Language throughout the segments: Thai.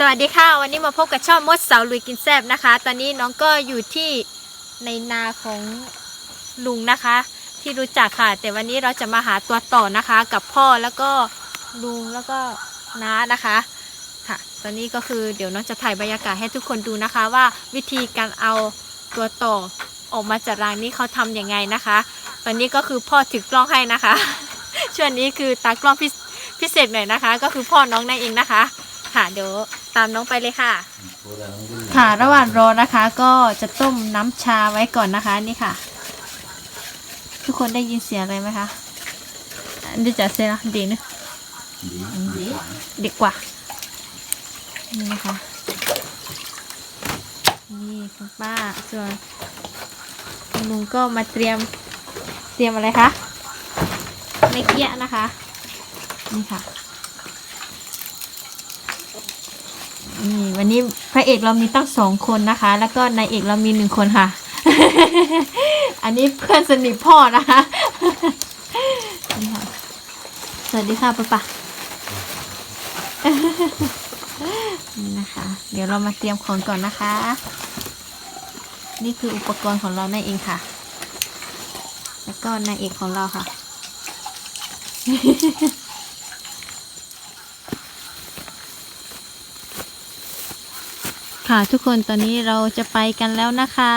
สวัสดีค่ะ วันนี้มาพบกับช่องมดเสาลุยกินแซบนะคะ ตอนนี้น้องก็อยู่ที่ในนาของลุงนะคะ ที่รู้จักค่ะ แต่วันนี้เราจะมาหาตัวต่อนะคะ กับพ่อแล้วก็ลุงแล้วก็น้านะคะค่ะ ตอนนี้ก็คือเดี๋ยวน้องจะถ่ายบรรยากาศให้ทุกคนดูนะคะ ว่าวิธีการเอาตัวต่อออกมาจากรังนี้เขาทำยังไงนะคะ ตอนนี้ก็คือพ่อถือกล้องให้นะคะช่วงนี้คือตากล้องพิพเศษหน่อยนะคะ ก็คือพ่อน้องนั่นเองนะคะ ค่ะเดี๋ยวตามน้องไปเลยค่ะ ค่ะ ระหว่างรอนะคะก็จะต้มน้ำชาไว้ก่อนนะคะนี่ค่ะ ทุกคนได้ยินเสียงอะไรไหมคะอันนี้จะเสียงดีนะเด็กกว่า นี่นะคะนี่คุณป้าส่วนคุณลุงก็มาเตรียมเตรียมอะไรคะไม่เกี้ยนะคะ นี่ค่ะ นี่วันนี้พระเอกเรามีตั้งสองคนนะคะ แล้วก็นายเอกเรามีหนึ่งคนค่ะ อันนี้เพื่อนสนิทพ่อนะคะนี่ค่ะสวัสดีค่ะป๊าป๊านี่นะคะ เดี๋ยวเรามาเตรียมของก่อนนะคะ นี่คืออุปกรณ์ของเรานั่นเองค่ะ แล้วก็นายเอกของเราค่ะ ค่ะทุกคนตอนนี้เราจะไปกันแล้วนะคะ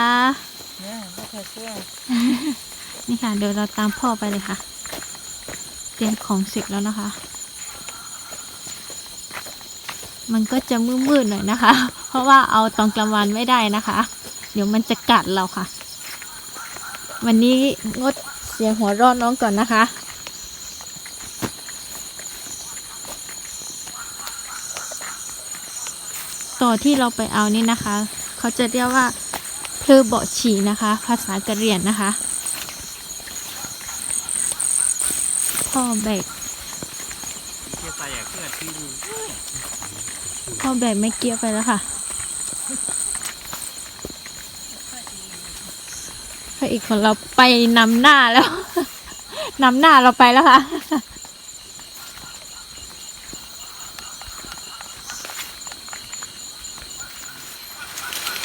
นี่ค่ะ เดี๋ยวเราตามพ่อไปเลยค่ะ เตรียมของเสร็จแล้วนะคะ มันก็จะมืดๆหน่อยนะคะ เพราะว่าเอาตอนกลางวันไม่ได้นะคะ เดี๋ยวมันจะกัดเราค่ะ วันนี้งดเสียงหัวเร้อนน้องก่อนนะคะ ต่อที่เราไปเอานี่นะคะ เขาจะเรียกว่าเพลเบาะฉีนะคะ ภาษากะเหรี่ยงนะคะ พ่อแบกพ่อแบกไม่เกี้ยวไปแล้วค่ะพระเอกของเราไปนำหน้าแล้ว นำหน้าเราไปแล้วค่ะ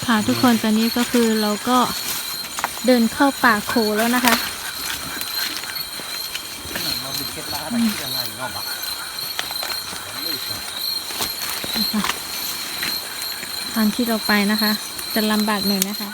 ค่ะทุกคนตอนนี้ก็คือเราก็เดินเข้าป่าโคแล้วนะคะทางที่เราไปนะคะ จะลำบากหน่อยนะคะ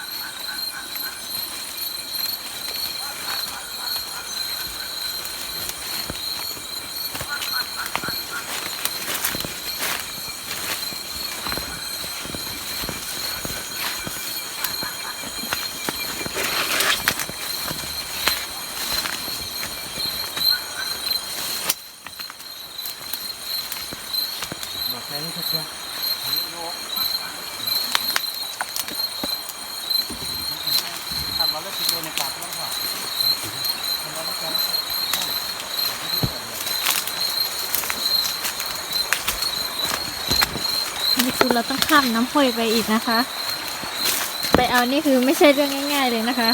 นี่คือเราต้องข้ามน้ำห้วยไปอีกนะคะ ไปเอานี่คือไม่ใช่เรื่องง่าย ๆเลยนะคะ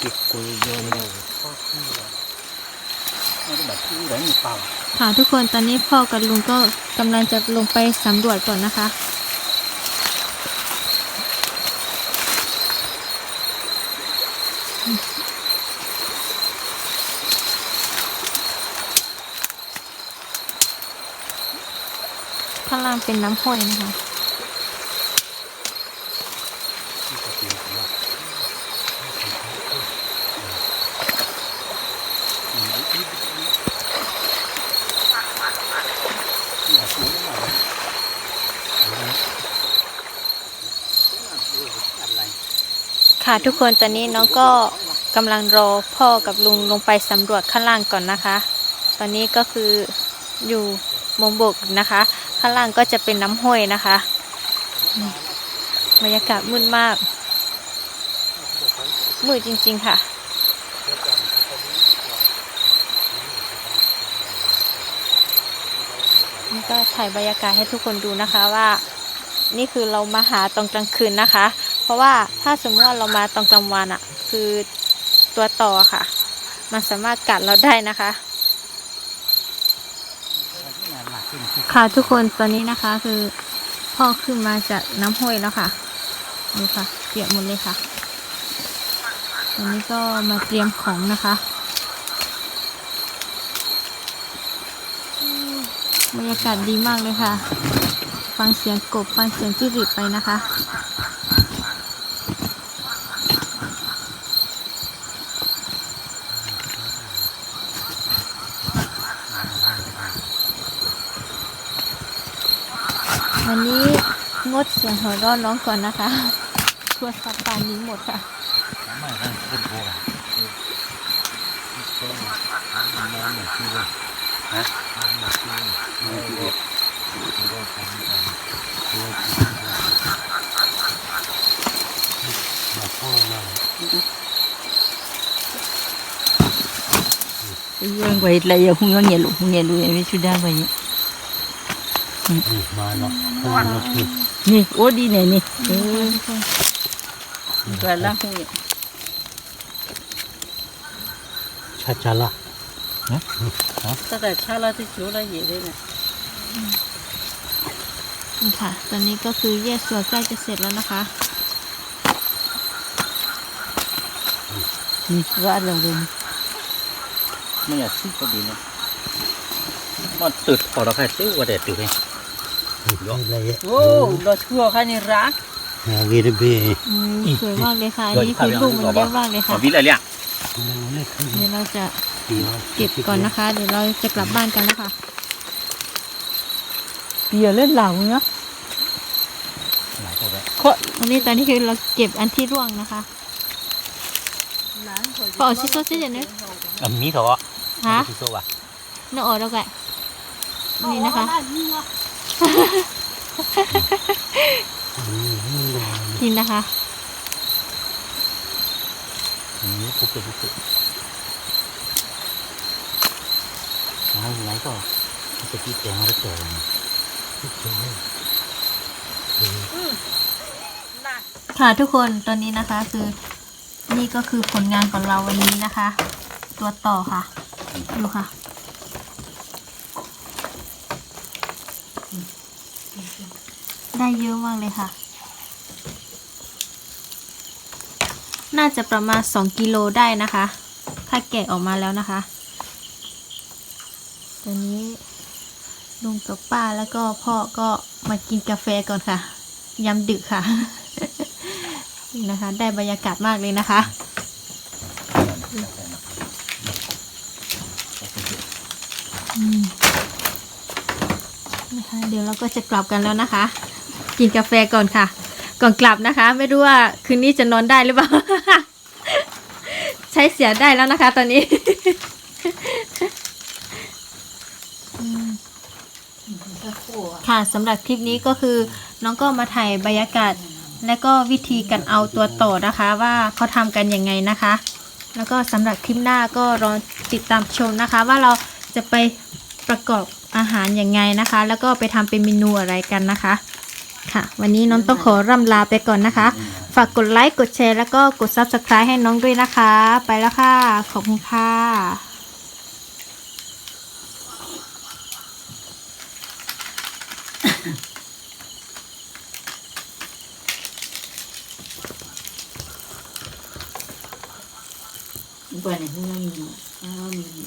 หวังว่าเก็บกุยเยอะเปลยค่ะทุกคนตอนนี้พ่อกับลุงก็กำลังจะลงไปสำรวจก่อนนะคะข้างล่างเป็นน้ำห้อยนะคะ ค่ะทุกคนตอนนี้น้องก็กำลังรอพ่อกับลุงลงไปสำรวจข้างล่างก่อนนะคะ ตอนนี้ก็คืออยู่มงบกนะคะ ข้างล่างก็จะเป็นน้ำห้วยนะคะบรรยากาศมืดมาก มืดจริง ๆ ค่ะนี่ก็ถ่ายบรรยากาศให้ทุกคนดูนะคะว่า นี่คือเรามาหาตรงกลางคืนนะคะ เพราะว่าถ้าสมมติว่าเรามาตอนกลางวันอะ่ะคือตัวต่อค่ะ มันสามารถกัดเราได้นะคะค่ะทุกคนตอนนี้นะคะคือพ่อขึ้นมาจากน้ำห้วยแล้วค่ะดูค่ะเปียกหมดเลยค่ะตอนนี้ก็มาเตรียมของนะคะบรรยากาศดีมากเลยค่ะ ฟังเสียงกบฟังเสียงจิ้งหรีดไปนะคะ วันนี้งดเสียงหัวเราะน้องก่อนนะคะกลัวสัตว์ป่าหนี้หมดค่ะไม่ได้เป็นโบราณน้ำหนักที่ว่าฮะน้ำหนักที่ว่าไม่ได้ไม่ได้ทำกันตัวจริงมาพ่อมา Yang baik lah ya hung yang lu hung yang lu yang sudah banyak. มาแล้วพ่อมาคือ Ni, oh di ni ni. นี่นะคะ Eh, ทุกคน galah hung yang. ชาชาละ Tak ada cara tu jual ye deh ni. นี่ค่ะ ตอนนี้ก็คือแยกส่วนใกล้จะเสร็จแล้วนะคะ Ni surat lah deh ni. ไม่อยากซื้อก็ดีนะมันตึดพอเราแค่ซื้อว่าเด็ดตึดเอ งอะไร Oh, dah tua kan ni rak. งาวีรบีอืมสวยมากเลยค่ะอันนี้คือลูกมันเยอะมากเลยขอค่ะวิทย์อะไรเนี่ยเดี๋ยวเราจะเก็บก่อนนะคะ เดี๋ยวเราจะกลับบ้านกันแล้วค่ะ Biar lên lau nya. หลายตัวเลย Kok อันนี้ตอนนี้คือเราเก็บอันที่ร่วงนะคะปอชิโซซิเจเนอะอะมีเถอะฮะที่โซ่อะเนอะออกแล้วแกนี่นะคะ กินนะคะอืมปุ๊บปุ๊บปุ๊บปุ๊บอ่าไหนก็จะที่แกงแล้วเจอค่ะทุกคนตอนนี้นะคะคือนี่ก็คือผลงานของเราวันนี้นะคะ ตัวต่อค่ะ ดูค่ะ ได้เยอะมากเลยค่ะ น่าจะประมาณ 2 กิโลได้นะคะ ถ้าแกะออกมาแล้วนะคะตอนนี้ลุงกับป้าแล้วก็พ่อก็มากินกาแฟก่อนค่ะยำดึกค่ะนี่นะคะ ได้บรรยากาศมากเลยนะคะอืมนะคะ เดี๋ยวเราก็จะกลับกันแล้วนะคะ กินกาแฟก่อนค่ะ ก่อนกลับนะคะ ไม่รู้ว่าคืนนี้จะนอนได้หรือเปล่า ใช้เสียได้แล้วนะคะ ตอนนี้อืมค่ะสำหรับคลิปนี้ก็คือน้องก็มาถ่ายบรรยากาศ และก็วิธีการเอาตัวต่อนะคะ ว่าเขาทำกันยังไงนะคะ แล้วก็สำหรับคลิปหน้าก็รอติดตามชมนะคะ ว่าเราจะไปประกอบอาหารยังไงนะคะ แล้วก็ไปทำเป็นเมนูอะไรกันนะคะ ค่ะ วันนี้น้องต้องขอร่ำลาไปก่อนนะคะ ฝากกดไลค์ กดแชร์ แล้วก็กด Subscribe ให้น้องด้วยนะคะ ไปแล้วค่ะ ขอบคุณค่ะ bukan ni hung yang ni. Ah, ni.